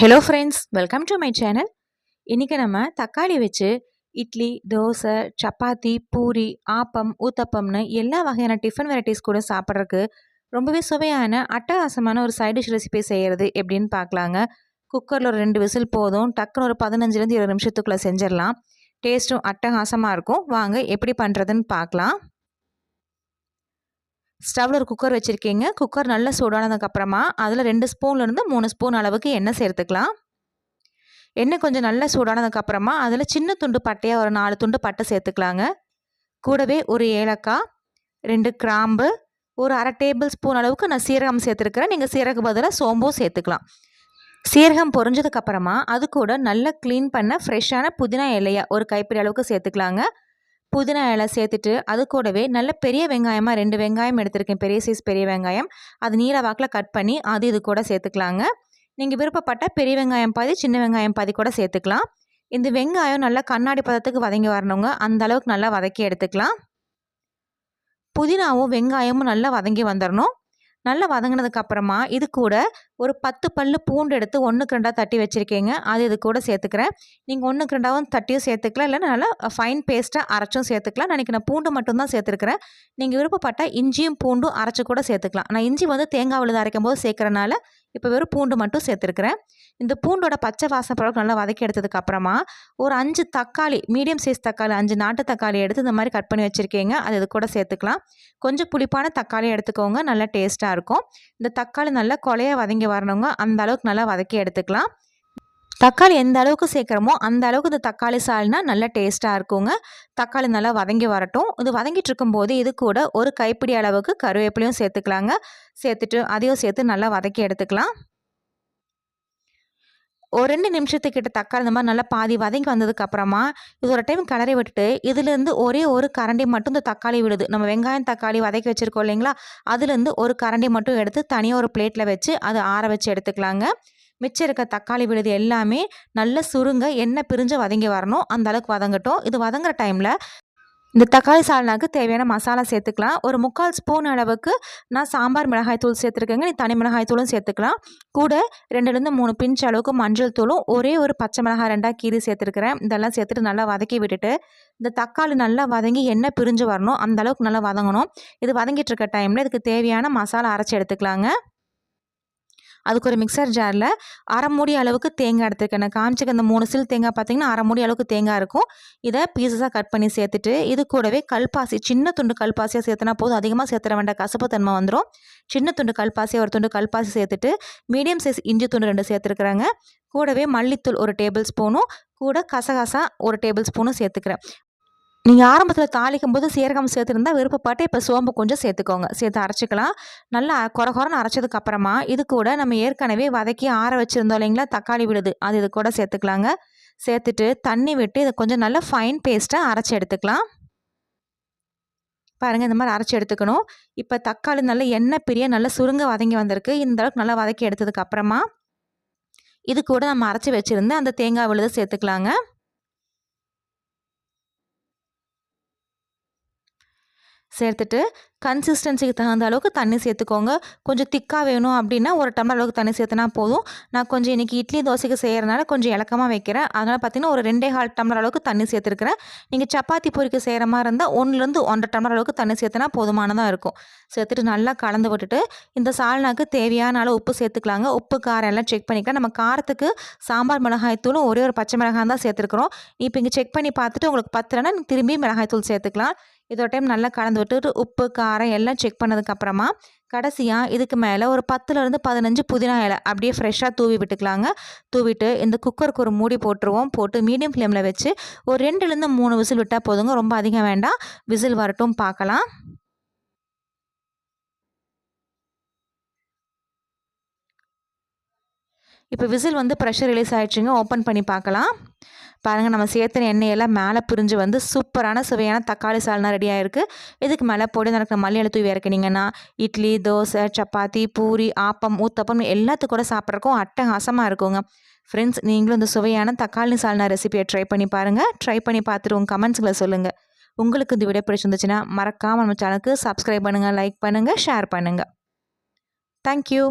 Hello friends welcome to my channel இன்றைக்கி நம்ம தக்காளி வச்சு இட்லி தோசை சப்பாத்தி பூரி ஆப்பம் ஊத்தப்பம்னு எல்லா வகையான டிஃபன் வெரைட்டிஸ் கூட சாப்பிட்றதுக்கு ரொம்பவே சுவையான அட்டகாசமான ஒரு சைட் டிஷ் ரெசிபி செய்கிறது எப்படின்னு பார்க்கலாங்க. குக்கரில் ஒரு ரெண்டு விசில் போதும் டக்குன்னு ஒரு பதினஞ்சுலேருந்து இருபது நிமிஷத்துக்குள்ளே செஞ்சிடலாம். டேஸ்ட்டும் அட்டகாசமாக இருக்கும். வாங்க எப்படி பண்ணுறதுன்னு பார்க்கலாம். ஸ்டவ்வில் ஒரு குக்கர் வச்சுருக்கீங்க. குக்கர் நல்லா சூடானதுக்கப்புறமா அதில் ரெண்டு ஸ்பூன்லேருந்து மூணு ஸ்பூன் அளவுக்கு எண்ணெய் சேர்த்துக்கலாம். எண்ணெய் கொஞ்சம் நல்லா சூடானதுக்கப்புறமா அதில் சின்ன துண்டு பட்டையாக ஒரு நாலு துண்டு பட்டை சேர்த்துக்கலாங்க. கூடவே ஒரு ஏலக்காய் ரெண்டு கிராம்பு ஒரு அரை டேபிள் ஸ்பூன் அளவுக்கு நான் சீரகம் சேர்த்துருக்கிறேன். நீங்கள் சீரக பதிலாக சோம்பும் சேர்த்துக்கலாம். சீரகம் பொறிஞ்சதுக்கப்புறமா அது கூட நல்லா க்ளீன் பண்ண ஃப்ரெஷ்ஷான புதினா இலையை ஒரு கைப்பிடி அளவுக்கு சேர்த்துக்கலாங்க. புதினா இலை சேர்த்துட்டு அது கூடவே நல்ல பெரிய வெங்காயமாக ரெண்டு வெங்காயம் எடுத்திருக்கேன். பெரிய சைஸ் பெரிய வெங்காயம். அது நீல வாக்கில் கட் பண்ணி அது இது கூட சேர்த்துக்கலாங்க. நீங்கள் விருப்பப்பட்டால் பெரிய வெங்காயம் பாதி சின்ன வெங்காயம் பாதி கூட சேர்த்துக்கலாம். இந்த வெங்காயம் நல்லா கண்ணாடி பதத்துக்கு வதங்கி வரணுங்க. அந்த அளவுக்கு நல்லா வதக்கி எடுத்துக்கலாம். புதினாவும் வெங்காயமும் நல்லா வதங்கி வந்துடணும் நல்லா வதங்கினதுக்கப்புறமா இது கூட ஒரு பத்து பல்லு பூண்டு எடுத்து ஒன்றுக்கு ரெண்டாக தட்டி வச்சுருக்கீங்க. அது இது கூட சேர்த்துக்கிறேன். நீங்கள் ஒன்றுக்கு ரெண்டாவும் தட்டியும் சேர்த்துக்கலாம். இல்லை நல்லா ஃபைன் பேஸ்ட்டாக அரைச்சும் சேர்த்துக்கலாம். நான் நான் பூண்டு மட்டும்தான் சேர்த்துருக்கிறேன். நீங்கள் விருப்பப்பட்டால் இஞ்சியும் பூண்டும் அரைச்சி கூட சேர்த்துக்கலாம். நான் இஞ்சி வந்து தேங்காய் விழுது அரைக்கும் போது சேர்க்குறனால இப்போ வெறும் பூண்டு மட்டும் சேர்த்துருக்குறேன். இந்த பூண்டோட பச்சை வாசனை பழக்கம் நல்லா வதக்கி எடுத்ததுக்கு அப்புறமா ஒரு அஞ்சு தக்காளி மீடியம் சைஸ் தக்காளி அஞ்சு நாட்டு தக்காளி எடுத்து இந்த மாதிரி கட் பண்ணி வச்சுருக்கீங்க. அது இது கூட சேர்த்துக்கலாம். கொஞ்சம் புளிப்பான தக்காளி எடுத்துக்கோங்க. நல்லா டேஸ்ட்டாக இருக்கும். இந்த தக்காளி நல்லா கொலையாக வதங்கி வரணுங்க அந்த அளவுக்கு நல்லா வதக்கி எடுத்துக்கலாம். தக்காளி எந்த அளவுக்கு சேர்க்குறோமோ அந்த அளவுக்கு இந்த தக்காளி சால்னா நல்லா டேஸ்ட்டாக இருக்குங்க. தக்காளி நல்லா வதங்கி வரட்டும். இது வதங்கிட்டு இருக்கும்போது இது கூட ஒரு கைப்பிடி அளவுக்கு கருவேப்பிலையும் சேர்த்துக்கலாங்க. சேர்த்துட்டு அதையும் சேர்த்து நல்லா வதக்கி எடுத்துக்கலாம். ஒரு ரெண்டு நிமிஷத்துக்கிட்ட தக்காளி இந்த மாதிரி நல்லா பாதி வதங்கி வந்ததுக்கப்புறமா இது ஒரு டைம் கிளறி விட்டுட்டு இதுலேருந்து ஒரே ஒரு கரண்டி மட்டும் இந்த தக்காளி விடுது. நம்ம வெங்காயம் தக்காளி வதக்கி வச்சுருக்கோம் இல்லைங்களா? அதுலேருந்து ஒரு கரண்டி மட்டும் எடுத்து தனியாக ஒரு பிளேட்டில் வச்சு அதை ஆற வச்சு எடுத்துக்கலாங்க. மிச்சம் இருக்க தக்காளி விழுது எல்லாமே நல்ல சுருங்க எண்ணெய் பிரிஞ்சு வதங்கி வரணும். அந்த அளவுக்கு வதங்கட்டும். இது வதங்குற டைமில் இந்த தக்காளி சால்னாக்கு தேவையான மசாலா சேர்த்துக்கலாம். ஒரு முக்கால் ஸ்பூன் அளவுக்கு நான் சாம்பார் மிளகாய் தூள் சேர்த்துருக்கேங்க. நீ தனி மிளகாய் தூளும் சேர்த்துக்கலாம். கூட ரெண்டுலேருந்து மூணு பிஞ்ச் அளவுக்கு மஞ்சள் தூளும் ஒரே ஒரு பச்சை மிளகாய் ரெண்டாக கீரி சேர்த்துருக்கிறேன். இதெல்லாம் சேர்த்துட்டு நல்லா வதக்கி விட்டுட்டு இந்த தக்காளி நல்லா வதங்கி எண்ணெய் பிரிஞ்சு வரணும் அந்த அளவுக்கு நல்லா வதங்கணும். இது வதங்கிட்டு இருக்க டைமில் இதுக்கு தேவையான மசாலா அரைச்சி எடுத்துக்கலாங்க. அதுக்கு ஒரு மிக்சர் ஜாரில் அரை மூடி அளவுக்கு தேங்காய் எடுத்துருக்கேன். நான் காமிச்சிக்க அந்த மூணு சில் தேங்காய் பார்த்தீங்கன்னா அரை மூடி அளவுக்கு தேங்காய் இருக்கும். இதை பீசஸாக கட் பண்ணி சேர்த்துட்டு இது கூடவே கல்பாசி சின்ன துண்டு கல்பாசியாக சேர்த்துனா போதும். அதிகமாக சேர்த்துற வேண்டாம். கசப்பு தன்மை வந்துடும் சின்ன துண்டு கல்பாசியாக ஒரு துண்டு கல்பாசி சேர்த்துட்டு மீடியம் சைஸ் இஞ்சி துண்டு ரெண்டு சேர்த்துருக்குறாங்க. கூடவே மல்லித்தூள் ஒரு டேபிள் ஸ்பூனும் கூட கசகசா ஒரு டேபிள் ஸ்பூனும் சேர்த்துக்கிறேன். நீங்கள் ஆரம்பத்தில் தாளிக்கும் போது சீரகம் சேர்த்துருந்தா விருப்பப்பட்டு இப்போ சோம்பு கொஞ்சம் சேர்த்துக்கோங்க. சேர்த்து அரைச்சிக்கலாம். நல்லா குறை குறைன்னு அரைச்சதுக்கு அப்புறமா இது கூட நம்ம ஏற்கனவே வதக்கி ஆற வச்சுருந்தோம் இல்லைங்களா? தக்காளி விடுது அது இது கூட சேர்த்துக்கலாங்க. சேர்த்துட்டு தண்ணி விட்டு இதை கொஞ்சம் நல்லா ஃபைன் பேஸ்ட்டாக அரைச்சி எடுத்துக்கலாம். பாருங்கள் இந்த மாதிரி அரைச்சி எடுத்துக்கணும். இப்போ தக்காளி நல்லா எண்ணெய் பிரிய நல்லா சுருங்க வதங்கி வந்திருக்கு. இந்த அளவுக்கு நல்லா வதக்கி எடுத்ததுக்கு அப்புறமா இது கூட நம்ம அரைச்சி வச்சுருந்து அந்த தேங்காய் விழுதை சேர்த்துக்கலாங்க. சேர்த்துட்டு கன்சிஸ்டன்சிக்கு தகுந்த அளவுக்கு தண்ணி சேர்த்துக்கோங்க. கொஞ்சம் திக்காக வேணும் அப்படின்னா ஒரு டம்ளர் அளவுக்கு தண்ணி சேர்த்துனா போதும். நான் கொஞ்சம் இன்றைக்கி இட்லி தோசைக்கு செய்கிறனால கொஞ்சம் இலக்கமாக வைக்கிறேன். அதனால் பார்த்திங்கன்னா ஒரு ரெண்டே கால் டம்ளர் அளவுக்கு தண்ணி சேர்த்துருக்கிறேன். நீங்கள் சப்பாத்தி பொறிக்கு செய்கிற மாதிரி இருந்தால் ஒன்றுலேருந்து ஒன்றரை டம்ளர் அளவுக்கு தண்ணி சேர்த்துனா போதுமானதாக இருக்கும். சேர்த்துட்டு நல்லா கலந்து விட்டுட்டு இந்த சால்னாக்கு தேவையான அளவு உப்பு சேர்த்துக்கலாங்க. உப்பு காரம் எல்லாம் செக் பண்ணிக்கலாம். நம்ம காரத்துக்கு சாம்பார் மிளகாய் தூளும் ஒரே ஒரு பச்சை மிளகாய் தான் சேர்த்துருக்குறோம். இப்போ இங்கே செக் பண்ணி பார்த்துட்டு உங்களுக்கு பத்திரன்னா திரும்பி மிளகாய் தூள் சேர்த்துக்கலாம். இதோட டைம் நல்லா கலந்து விட்டுட்டு உப்பு காரம் எல்லாம் செக் பண்ணதுக்கப்புறமா கடைசியாக இதுக்கு மேலே ஒரு பத்துலேருந்து பதினஞ்சு புதினா இலை அப்படியே ஃப்ரெஷ்ஷாக தூவி விட்டுக்கலாங்க. தூவிட்டு இந்த குக்கருக்கு ஒரு மூடி போட்டுருவோம். போட்டு மீடியம் ஃப்ளேமில் வச்சு ஒரு ரெண்டுலேருந்து மூணு விசில் விட்டால் போதுங்க. ரொம்ப அதிகம் வேண்டாம். விசில் வரட்டும் பார்க்கலாம். இப்போ விசில் வந்து ப்ரெஷர் ரிலீஸ் ஆகிடுச்சுங்க ஓப்பன் பண்ணி பார்க்கலாம். பாருங்கள் நம்ம சேர்த்துன எண்ணெயெல்லாம் மேலே பிரிஞ்சு வந்து சூப்பரான சுவையான தக்காளி சால்னா ரெடி ஆகிருக்கு இதுக்கு மேலே பொடி நடக்கிற மல்லியில் தூவி இறக்குனீங்கன்னா இட்லி தோசை சப்பாத்தி பூரி ஆப்பம் ஊத்தப்பம் எல்லாத்துக்கும் கூட சாப்பிட்றக்கும் அட்டகாசமாக இருக்குங்க. ஃப்ரெண்ட்ஸ் நீங்களும் இந்த சுவையான தக்காளி சால்னா ரெசிபியை ட்ரை பண்ணி பாருங்கள் ட்ரை பண்ணி பார்த்துட்டு உங்கள் கமெண்ட்ஸில் சொல்லுங்கள் உங்களுக்கு இந்த வீடியோ பிடிச்சிருந்துச்சுன்னா மறக்காமல் நம்ம சேனலுக்கு சப்ஸ்கிரைப் பண்ணுங்கள் லைக் பண்ணுங்கள் ஷேர் பண்ணுங்கள் தேங்க்யூ